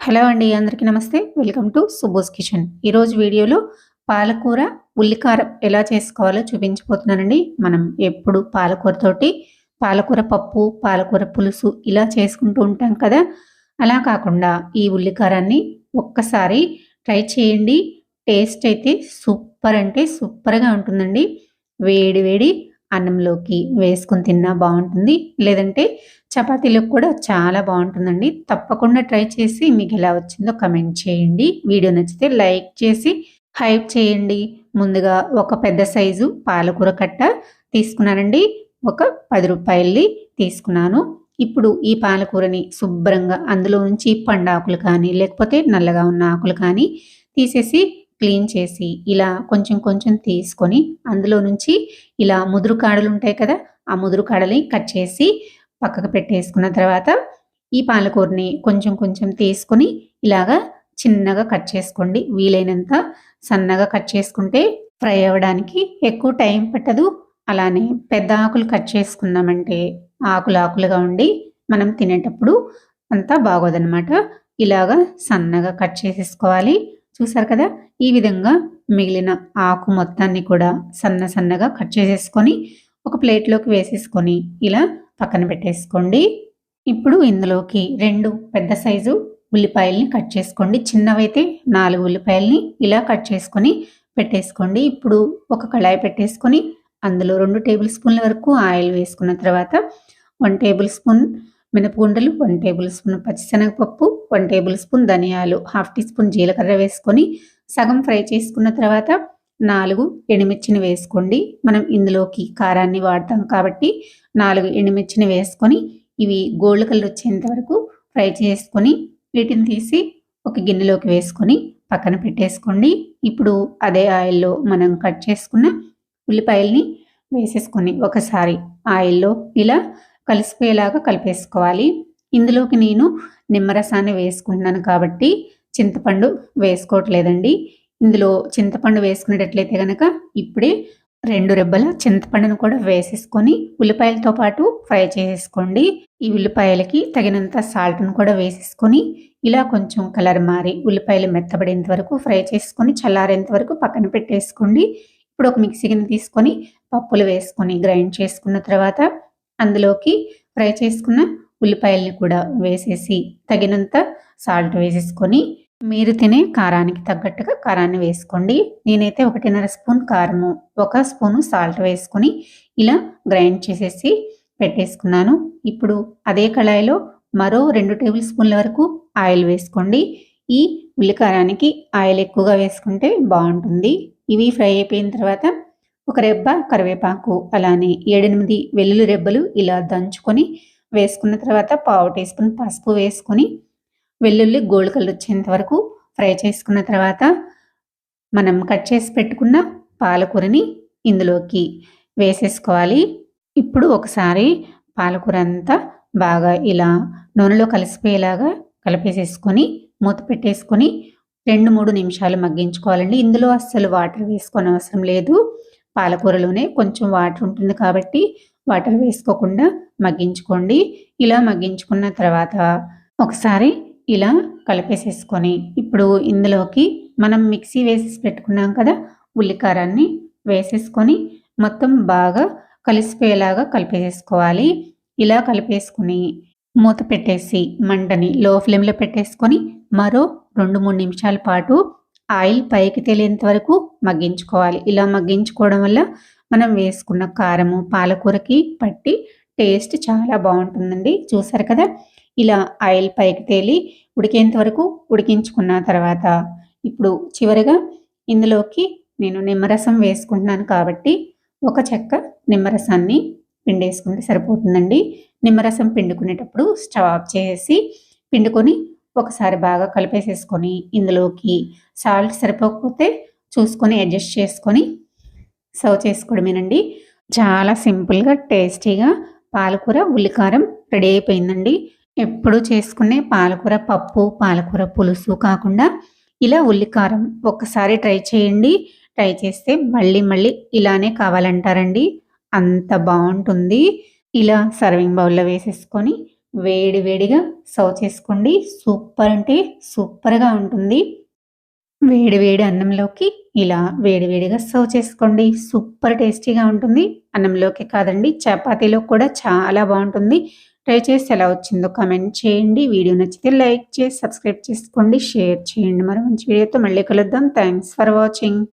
Hello అండి అందరికీ నమస్తే. వెల్కమ్ టు సుబోస్ కిచెన్. ఈరోజు వీడియోలో పాలకూర ఉల్లికారం ఎలా చేసుకోవాలో చూపించబోతున్నానండి. మనం ఎప్పుడు పాలకూరతోటి పాలకూర పప్పు పాలకూర పులుసు ఇలా చేసుకుంటూ ఉంటాం కదా. అలా కాకుండా ఈ ఉల్లికారాన్ని ఒక్కసారి ట్రై చేయండి. టేస్ట్ అయితే సూపర్ అంటే సూపర్గా ఉంటుందండి. వేడి వేడి అన్నంలోకి వేసుకుని తిన్నా బాగుంటుంది. లేదంటే చపాతీలకు కూడా చాలా బాగుంటుందండి. తప్పకుండా ట్రై చేసి మీకు ఎలా వచ్చిందో కమెంట్ చేయండి. వీడియో నచ్చితే లైక్ చేసి హైప్ చేయండి. ముందుగా ఒక పెద్ద సైజు పాలకూర కట్ట తీసుకున్నానండి. ఒక పది రూపాయల్ని తీసుకున్నాను. ఇప్పుడు ఈ పాలకూరని శుభ్రంగా అందులో నుంచి పండాకులు కానీ లేకపోతే నల్లగా ఉన్న ఆకులు కానీ తీసేసి క్లీన్ చేసి ఇలా కొంచెం కొంచెం తీసుకొని అందులో నుంచి ఇలా ముదురు కాడలు ఉంటాయి కదా ఆ ముదురు కాడని కట్ చేసి పక్కకు పెట్టేసుకున్న తర్వాత ఈ పాలకూరని కొంచెం కొంచెం తీసుకొని ఇలాగా చిన్నగా కట్ చేసుకోండి. వీలైనంత సన్నగా కట్ చేసుకుంటే ఫ్రై అవ్వడానికి ఎక్కువ టైం పట్టదు. అలానే పెద్ద ఆకులు కట్ చేసుకున్నామంటే ఆకులు ఆకులుగా ఉండి మనం తినేటప్పుడు అంతా బాగోదనమాట ఇలాగా సన్నగా కట్ చేసేసుకోవాలి. చూసారు కదా? ఈ విధంగా మిగిలిన ఆకు మొత్తాన్ని కూడా సన్న సన్నగా కట్ చేసేసుకొని ఒక ప్లేట్లోకి వేసేసుకొని ఇలా పక్కన పెట్టేసుకోండి. ఇప్పుడు ఇందులోకి రెండు పెద్ద సైజు ఉల్లిపాయల్ని కట్ చేసుకోండి. చిన్నవైతే నాలుగు ఉల్లిపాయల్ని ఇలా కట్ చేసుకొని పెట్టేసుకోండి. ఇప్పుడు ఒక కళాయి పెట్టేసుకొని అందులో రెండు టేబుల్ స్పూన్ల వరకు ఆయిల్ వేసుకున్న తర్వాత వన్ టేబుల్ స్పూన్ మినపగుండలు వన్ టేబుల్ స్పూన్ పచ్చిశనగపప్పు వన్ టేబుల్ స్పూన్ ధనియాలు హాఫ్ టీ స్పూన్ జీలకర్ర వేసుకొని సగం ఫ్రై చేసుకున్న తర్వాత నాలుగు ఎండుమిర్చిని వేసుకోండి. మనం ఇందులోకి కారాన్ని వాడతాం కాబట్టి నాలుగు ఎండుమిర్చిని వేసుకొని ఇవి గోల్డ్ కలర్ వచ్చేంత వరకు ఫ్రై చేసుకొని వీటిని తీసి ఒక గిన్నెలోకి వేసుకొని పక్కన పెట్టేసుకోండి. ఇప్పుడు అదే ఆయిల్లో మనం కట్ చేసుకున్న ఉల్లిపాయల్ని వేసేసుకొని ఒకసారి ఆయిల్లో ఇలా కలిసిపోయేలాగా కలిపేసుకోవాలి. ఇందులోకి నేను నిమ్మరసాన్ని వేసుకుంటున్నాను కాబట్టి చింతపండు వేసుకోవట్లేదండి. ఇందులో చింతపండు వేసుకునేటట్లయితే కనుక ఇప్పుడే రెండు రెబ్బల చింతపండును కూడా వేసేసుకొని ఉల్లిపాయలతో పాటు ఫ్రై చేసేసుకోండి ఈ ఉల్లిపాయలకి తగినంత సాల్ట్ను కూడా వేసేసుకొని ఇలా కొంచెం కలర్ మారి ఉల్లిపాయలు మెత్తబడేంత వరకు ఫ్రై చేసుకొని చల్లారేంత వరకు పక్కన పెట్టేసుకోండి. ఇప్పుడు ఒక మిక్సీ కింద తీసుకొని పప్పులు వేసుకొని గ్రైండ్ చేసుకున్న తర్వాత అందులోకి ఫ్రై చేసుకున్న ఉల్లిపాయల్ని కూడా వేసేసి తగినంత సాల్ట్ వేసేసుకొని మీరు తినే కారానికి తగ్గట్టుగా కారాన్ని వేసుకోండి. నేనైతే ఒకటిన్నర స్పూన్ కారము ఒక స్పూను సాల్ట్ వేసుకొని ఇలా గ్రైండ్ చేసేసి పెట్టేసుకున్నాను. ఇప్పుడు అదే కళాయిలో మరో రెండు టేబుల్ స్పూన్ల వరకు ఆయిల్ వేసుకోండి. ఈ ఉల్లికారానికి ఆయిల్ ఎక్కువగా వేసుకుంటే బాగుంటుంది. ఇవి ఫ్రై అయిపోయిన తర్వాత ఒక రెబ్బ కరివేపాకు అలానే ఏడెనిమిది వెల్లుల్లి రెబ్బలు ఇలా దంచుకొని వేసుకున్న తర్వాత పావు టీ స్పూన్ పసుపు వేసుకొని వెల్లుల్లి గోల్డ్ కలర్ వచ్చేంత వరకు ఫ్రై చేసుకున్న తర్వాత మనం కట్ చేసి పెట్టుకున్న పాలకూరని ఇందులోకి వేసేసుకోవాలి. ఇప్పుడు ఒకసారి పాలకూర అంతా బాగా ఇలా నూనెలో కలిసిపోయేలాగా కలిపేసేసుకొని మూత పెట్టేసుకొని రెండు మూడు నిమిషాలు మగ్గించుకోవాలండి. ఇందులో అస్సలు వాటర్ వేసుకోనవసరం అవసరం లేదు. పాలకూరలోనే కొంచెం వాటర్ ఉంటుంది కాబట్టి వాటర్ వేసుకోకుండా మగ్గించుకోండి. ఇలా మగ్గించుకున్న తర్వాత ఒకసారి ఇలా కలిపేసేసుకొని ఇప్పుడు ఇందులోకి మనం మిక్సీ వేసి పెట్టుకున్నాం కదా ఉల్లికారాన్ని వేసేసుకొని మొత్తం బాగా కలిసిపోయేలాగా కలిపేసేసుకోవాలి. ఇలా కలిపేసుకుని మూత పెట్టేసి మంటని లో ఫ్లేమ్లో పెట్టేసుకొని మరో రెండు మూడు నిమిషాల పాటు ఆయిల్ పైకి తేలేంత వరకు మగ్గించుకోవాలి. ఇలా మగ్గించుకోవడం వల్ల మనం వేసుకున్న కారము పాలకూరకి పట్టి టేస్ట్ చాలా బాగుంటుందండి. చూసారు కదా? ఇలా ఆయిల్ పైకి తేలి ఉడికేంత వరకు ఉడికించుకున్న తర్వాత ఇప్పుడు చివరిగా ఇందులోకి నేను నిమ్మరసం వేసుకుంటున్నాను కాబట్టి ఒక చెక్క నిమ్మరసాన్ని పిండేసుకుంటే సరిపోతుందండి. నిమ్మరసం పిండుకునేటప్పుడు స్టవ్ ఆఫ్ చేసి పిండుకొని ఒకసారి బాగా కలిపేసేసుకొని ఇందులోకి సాల్ట్ సరిపోకపోతే చూసుకొని అడ్జస్ట్ చేసుకొని సర్వ్ చేసుకోవడమేనండి. చాలా సింపుల్గా టేస్టీగా పాలకూర ఉల్లికారం రెడీ అయిపోయిందండి. ఎప్పుడు చేసుకునే పాలకూర పప్పు పాలకూర పులుసు కాకుండా ఇలా ఉల్లికారం ఒక్కసారి ట్రై చేయండి. ట్రై చేస్తే మళ్ళీ మళ్ళీ ఇలానే కావాలంటారండి. అంత బాగుంటుంది. ఇలా సర్వింగ్ బౌల్లో వేసేసుకొని వేడి వేడిగా సర్వ్ చేసుకోండి. సూపర్ అంటే సూపర్గా ఉంటుంది. వేడి వేడి అన్నంలోకి ఇలా వేడి వేడిగా సర్వ్ చేసుకోండి. సూపర్ టేస్టీగా ఉంటుంది. అన్నంలోకి కాదండి చపాతీలో కూడా చాలా బాగుంటుంది. ట్రై చేసి ఎలా వచ్చిందో కామెంట్ చేయండి. వీడియో నచ్చితే లైక్ చేసి సబ్స్క్రైబ్ చేసుకోండి. షేర్ చేయండి. మరో మంచి వీడియోతో మళ్ళీ కలుద్దాం. Thanks for watching.